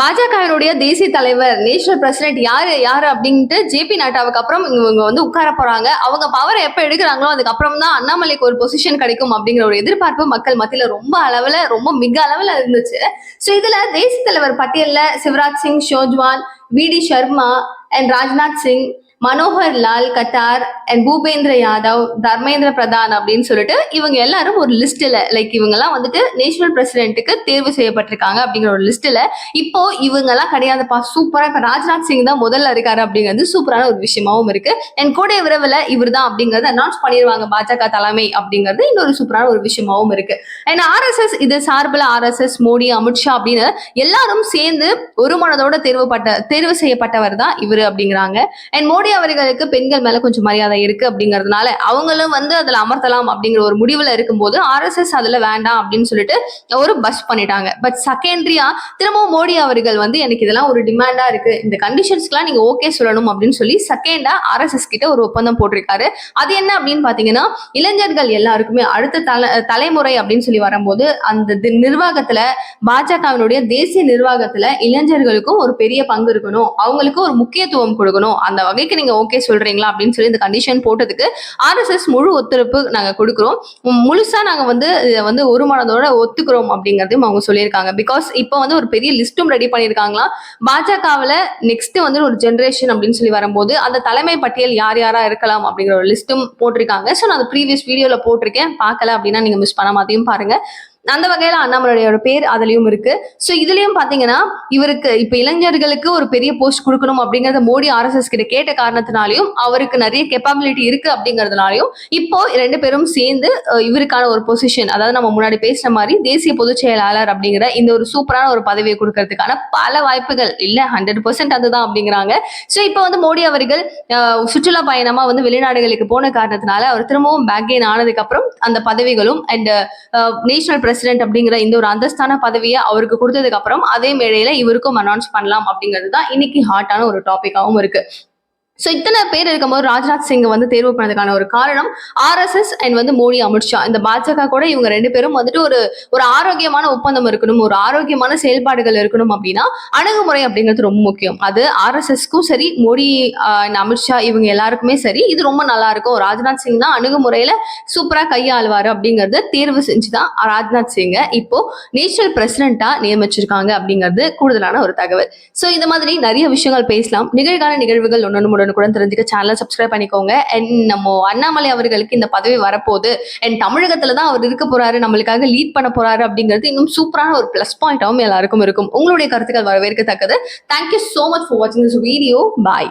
பாஜகவினுடைய தேசிய தலைவர் நேஷனல் பிரசிடென்ட் யாரு யாரு அப்படின்ட்டு ஜேபி நட்டாவுக்கு அப்புறம் இவங்க வந்து உட்கார போறாங்க. அவங்க பவரை எப்ப எடுக்கிறாங்களோ அதுக்கப்புறம் தான் அண்ணாமலைக்கு ஒரு பொசிஷன் கிடைக்கும் அப்படிங்கிற ஒரு எதிர்பார்ப்பு மக்கள் மத்தியில ரொம்ப அளவுல ரொம்ப மிக அளவுல இருந்துச்சு. ஸோ இதுல தேசிய தலைவர் பட்டியல்ல Shivraj Singh Chouhan V D Sharma and Rajnath Singh Manohar Lal Khattar and Bhupender Yadav Dharmendra Pradhan அப்படின்னு சொல்லிட்டு இவங்க எல்லாரும் ஒரு லிஸ்ட்ல லைக் இவங்க எல்லாம் வந்துட்டு நேஷனல் பிரசிடென்ட்டுக்கு தேர்வு செய்யப்பட்டிருக்காங்க அப்படிங்கிற ஒரு லிஸ்ட்ல இப்போ இவங்க எல்லாம் கிடையாதுப்பா சூப்பரா இப்ப ராஜ்நாத் சிங் தான் முதல்ல இருக்காரு அப்படிங்கிறது சூப்பரான ஒரு விஷயமாவும் இருக்கு. அண்ட் கூட விரைவில் இவர் தான் அப்படிங்கறத அனௌன்ஸ் பண்ணிடுவாங்க பாஜக தலைமை அப்படிங்கிறது இன்னொரு சூப்பரான ஒரு விஷயமாவும் இருக்கு. அண்ட் ஆர்எஸ்எஸ் இது சார்பில் ஆர்எஸ்எஸ் மோடி அமித்ஷா அப்படின்னு எல்லாரும் சேர்ந்து ஒரு மனதோட தேர்வுப்பட்ட தேர்வு செய்யப்பட்டவர் தான் இவர் அப்படிங்கிறாங்க. அண்ட் மோடி அவர்களுக்கு பெண்கள் மேல கொஞ்சம் மரியாதை இருக்கு அப்படிங்கறதுனால அவங்களும் வந்து அதுல அமர்த்தலாம் அப்படிங்கிற ஒரு முடிவுல இருக்கும்போது ஆர்எஸ்எஸ் அதுல வேண்டாம் அப்படின்னு சொல்லிட்டு ஒரு பஸ் பண்ணிட்டாங்க. பட் செகண்டரியா திரும்பவும் மோடி அவர்கள் வந்து எனக்கு இதெல்லாம் ஒரு டிமாண்டா இருக்கு. இந்த கண்டிஷன்ஸ்க்குலாம் நீங்க ஓகே சொல்லணும் அப்படின்னு சொல்லி செகண்டா ஆர்எஸ்எஸ் கிட்ட ஒரு ஒப்பந்தம் போட்டிருக்காரு. அது என்ன அப்படின்னு பாத்தீங்கன்னா இளைஞர்கள் எல்லாருக்குமே அடுத்த தலை தலைமுறை அப்படின்னு சொல்லி வரும்போது அந்த தி- நிர்வாகத்துல பாஜகவினுடைய தேசிய நிர்வாகத்துல இளைஞர்களுக்கும் ஒரு பெரிய பங்கு இருக்கணும். அவங்களுக்கு ஒரு முக்கியத்துவம் கொடுக்கணும். அந்த வகைக்கு நீங்க ஓகே சொல்றீங்களா அப்படின்னு சொல்லி இந்த கண்டிஷன் போட்டதுக்கு ஆர்எஸ்எஸ் முழு ஒத்துழைப்பு நாங்க கொடுக்குறோம். முழுசா நாங்க வந்து இதை வந்து ஒரு மனதோட ஒத்துக்கிறோம் அப்படிங்கறதையும் அவங்க சொல்லியிருக்காங்க. பிகாஸ் இப்போ வந்து ஒரு பெரிய லிஸ்ட்டும் ரெடி பண்ணியிருக்காங்களா? பாஜகவுல நெக்ஸ்ட் வந்து ஒரு ஜென்ரேஷன் அப்படின்னு சொல்லி வரும்போது அந்த தலைமை பட்டியல் யார் யாரா இருக்கலாம் அப்படிங்கிற ஒரு லிஸ்ட்டும் போட்டிருக்காங்க. ஸோ நான் அந்த ப்ரீவியஸ் வீடியோல போட்டிருக்கேன். பார்க்கல அப்படின்னா நீங்க மிஸ் பண்ணாம அதையும் பாருங்க. அந்த வகையில அண்ணாமலையோட பேர் அதுலயும் இருக்கு. ஸோ இதுலயும் பாத்தீங்கன்னா இவருக்கு இப்ப இளைஞர்களுக்கு ஒரு பெரிய போஸ்ட் கொடுக்கணும் அப்படிங்கறத மோடி ஆர்எஸ்எஸ் கிட்ட கேட்ட காரணத்தினாலையும் அவருக்கு நிறைய கெப்பாபிலிட்டி இருக்கு அப்படிங்கறதுனாலையும் இப்போ ரெண்டு பேரும் சேர்ந்து இவருக்கான ஒரு பொசிஷன் அதாவது நம்ம முன்னாடி பேசுற மாதிரி தேசிய பொதுச் செயலாளர் அப்படிங்கிற இந்த ஒரு சூப்பரான ஒரு பதவியை கொடுக்கறதுக்கான பல வாய்ப்புகள். இல்ல ஹண்ட்ரட் பர்சன்ட் அதுதான் அப்படிங்கிறாங்க. ஸோ இப்போ வந்து மோடி அவர்கள் சுற்றுலா பயணமா வந்து வெளிநாடுகளுக்கு போன காரணத்தினால அவர் திரும்பவும் பேக்கெயின் ஆனதுக்கு அப்புறம் அந்த பதவிகளும் அண்ட் நேஷனல் பிரசிடென்ட் அப்படிங்கிற இந்த ஒரு அந்தஸ்தான பதவியை அவருக்கு கொடுத்ததுக்கு அப்புறம் அதே மேடையில இவருக்கும் அனௌன்ஸ் பண்ணலாம் அப்படிங்கிறது தான் இன்னைக்கு ஹாட்டான ஒரு டாபிக்காவும் இருக்கு. ஸோ இத்தனை பேர் இருக்கும்போது ராஜ்நாத் சிங் வந்து தேர்வு பண்ணதுக்கான ஒரு காரணம் ஆர்எஸ்எஸ் அண்ட் வந்து மோடி அமித்ஷா இந்த பாஜக கூட இவங்க ரெண்டு பேரும் வந்துட்டு ஒரு ஒரு ஆரோக்கியமான ஒப்பந்தம் இருக்கணும் ஒரு ஆரோக்கியமான செயல்பாடுகள் இருக்கணும் அப்படின்னா அணுகுமுறை அப்படிங்கிறது ரொம்ப முக்கியம். அது ஆர்எஸ்எஸ்க்கும் சரி மோடி அமித்ஷா இவங்க எல்லாருக்குமே சரி இது ரொம்ப நல்லா இருக்கும். ராஜ்நாத் சிங் தான் அணுகுமுறையில சூப்பரா கையாளுவாரு அப்படிங்கறத தேர்வு செஞ்சுதான் ராஜ்நாத் சிங்க இப்போ நேஷனல் பிரசிடென்ட்டா நியமிச்சிருக்காங்க அப்படிங்கிறது கூடுதலான ஒரு தகவல். ஸோ இந்த மாதிரி நிறைய விஷயங்கள் பேசலாம். நிகழ்கால நிகழ்வுகள் ஒன்று உடனுக்குடன் தெரிஞ்சுக்க சேனலை சப்ஸ்கிரைப் பண்ணிக்கோங்க. அண்ட் நம்ம அண்ணாமலை அவர்களுக்கு இந்த பதவி வரப்போகுது. அண்ட் தமிழகத்துல தான் அவர் இருக்க போறாரு நம்மளுக்காக லீட் பண்ண போறாரு அப்படிங்கிறது இன்னும் சூப்பரான ஒரு ப்ளஸ் பாயிண்டாகவும் எல்லாருக்கும் இருக்கும். உங்களுடைய கருத்துக்கள் வரவேற்கத்தக்கது. Thank you so much for வாட்சிங் திஸ் வீடியோ பாய்